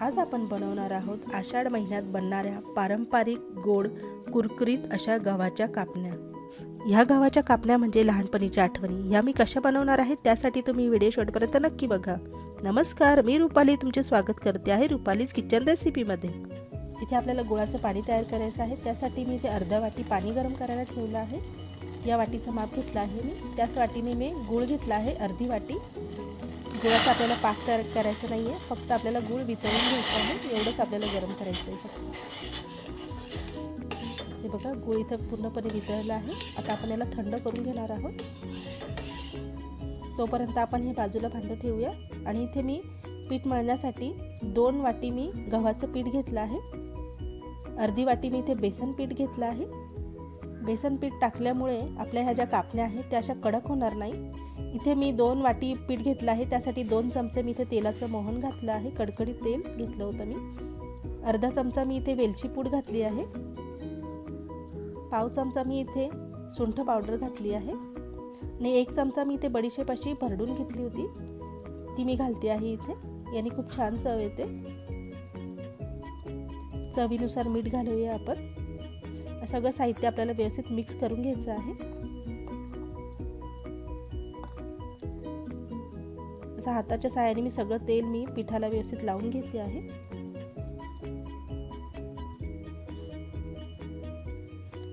आज आपण बनवणार आहोत आषाढ महिन्यात बनणाऱ्या पारंपरिक गोड कुरकुरीत अशा गव्हाच्या कापण्या. ह्या गव्हाच्या कापण्या म्हणजे लहानपणीच्या आठवणी. ह्या मी कशा बनवणार आहेत त्यासाठी तुम्ही व्हिडिओ शॉटपर्यंत नक्की बघा. नमस्कार मी रुपाली तुमचे स्वागत करते आहे रुपालीज किचन रेसिपीमध्ये. इथे आपल्याला गुळाचं पाणी तयार करायचं आहे. त्यासाठी मी इथे अर्धा वाटी पाणी गरम करायला ठेवलं आहे. या वाटीचं माप घेतलं आहे मी. त्याच वाटीने मी गूळ घेतला आहे अर्धी वाटी. गुळाचं आपल्याला पाक तयार करायचं नाही आहे फक्त आपल्याला गूळ वितळून घ्यायचं आहे. एवढंच आपल्याला गरम करायचं आहे फक्त. हे बघा गूळ इथं पूर्णपणे वितळलं आहे. आता आपण याला थंड करून घेणार आहोत. तोपर्यंत आपण हे बाजूला भांडं ठेवूया. आणि इथे मी पीठ मळण्यासाठी दोन वाटी मी गव्हाचं पीठ घेतलं आहे. अर्धी वाटी मी इथे बेसन पीठ घेतलं आहे. बेसन पीठ टाकल्यामुळे आपल्या ह्या ज्या कापण्या आहेत त्या अशा कडक होणार नाही. इथे मी दोन वाटी पीठ घेतलं आहे त्यासाठी दोन चमचे मी इथे तेलाचं मोहन घातलं आहे. कडकडीत तेल घेतलं होतं मी. अर्धा चमचा मी इथे वेलची पूड घातली आहे. पाव चमचा मी इथे सुंठ पावडर घातली आहे. आणि एक चमचा मी इथे बडीशेप अशी भरडून घेतली होती. ती मी घालते आहे इथे. याने खूप छान चव येते. चवीनुसार मीठ घालूया आपण. सगळं साहित्य आपल्याला व्यवस्थित मिक्स करून घ्यायचं आहे. असं हाताच्या साहाय्याने मी सगळं तेल मी पिठाला व्यवस्थित लावून घेते आहे.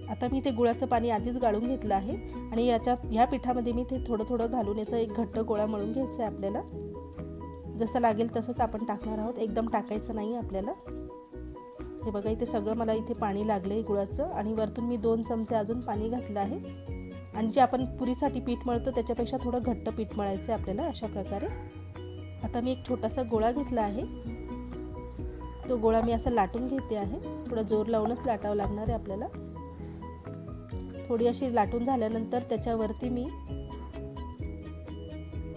आता मी ते गुळाचं पाणी आधीच गाळून घेतलं आहे आणि याच्या ह्या पिठामध्ये मी ते थोडं थोडं घालून याचा एक घट्ट गोळा मळून घ्यायचा आहे आपल्याला. जसं लागेल तसंच आपण टाकणार आहोत. एकदम टाकायचं नाही आपल्याला. हे बघा इथे सगळं मला इथे पाणी लागलं आहे गुळाचं. आणि वरतून मी दोन चमचे अजून पाणी घातलं आहे. आणि जे आपण पुरीसाठी पीठ मळतो त्याच्यापेक्षा थोडं घट्ट पीठ मळायचं आहे आपल्याला अशा प्रकारे. आता मी एक छोटासा गोळा घेतला आहे. तो गोळा मी असा लाटून घेते आहे. थोडा जोर लावूनच लाटावं लागणार आहे आपल्याला. थोडी अशी लाटून झाल्यानंतर त्याच्यावरती मी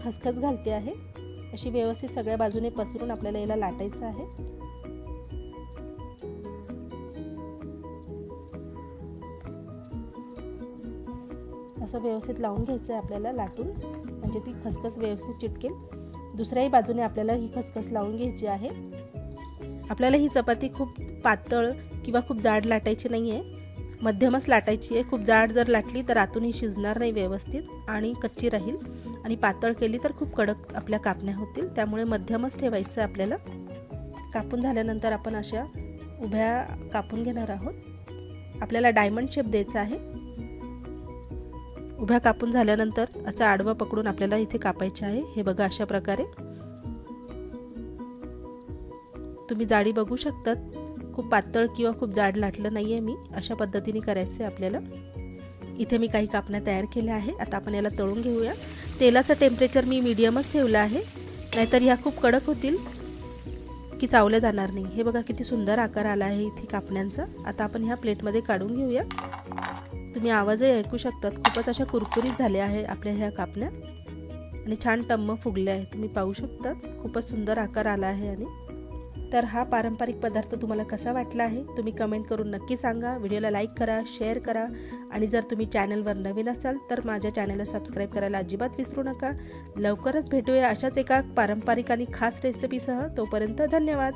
खसखस घालते आहे. अशी व्यवस्थित सगळ्या बाजूने पसरून आपल्याला याला लाटायचं आहे. असं व्यवस्थित लावून घ्यायचं आहे आपल्याला लाटून. म्हणजे ती खसखस व्यवस्थित चिटकेल. दुसऱ्याही बाजूने आपल्याला ही खसखस लावून घ्यायची आहे. आपल्याला ही चपाती खूप पातळ किंवा खूप जाड लाटायची नाही आहे मध्यमच लाटायची आहे. खूप जाड जर लाटली तर आतून ही शिजणार नाही व्यवस्थित आणि कच्ची राहील. आणि पातळ केली तर खूप कडक आपल्या कापण्या होतील. त्यामुळे मध्यमच ठेवायचं आहे आपल्याला. कापून झाल्यानंतर आपण अशा उभ्या कापून घेणार आहोत. आपल्याला डायमंड शेप द्यायचा आहे. उभ्या कापून झाल्यानंतर असं आडवं पकडून आपल्याला इथे कापायचे आहे. हे बघा अशा प्रकारे. तुम्ही जाडी बघू शकतात. खूप पातळ किंवा खूप जाड लाटलं नाही आहे मी. अशा पद्धतीने करायचं आहे आपल्याला. इथे मी काही कापण्या तयार केल्या आहे. आता आपण याला तळून घेऊया. तेलाचं टेम्परेचर मी मीडियमच ठेवलं आहे. नाहीतर ह्या खूप कडक होतील की चावल्या जाणार नाही. हे बघा किती सुंदर आकार आला आहे इथे कापण्यांचा. आता आपण ह्या प्लेटमध्ये काढून घेऊया. तुम्ही आवाजही ऐकू शकतात. खूपच अशा कुरकुरीत झाल्या आहे आपल्या ह्या कापण्या. आणि छान टम्म फुगल्या आहे. तुम्ही पाहू शकतात. खूपच सुंदर आकार आला आहे आणि. तर हा पारंपरिक पदार्थ तुम्हाला कसा वाटला आहे? तुम्ही कमेंट करून नक्की सांगा. व्हिडिओला लाईक करा शेअर करा. आणि जर तुम्ही चॅनलवर नवीन असाल तर माझ्या चॅनलला सबस्क्राईब करायला अजिबात विसरू नका. लवकरच भेटूया अशाच एका पारंपरिक आणि खास रेसिपीसह तोपर्यंत धन्यवाद.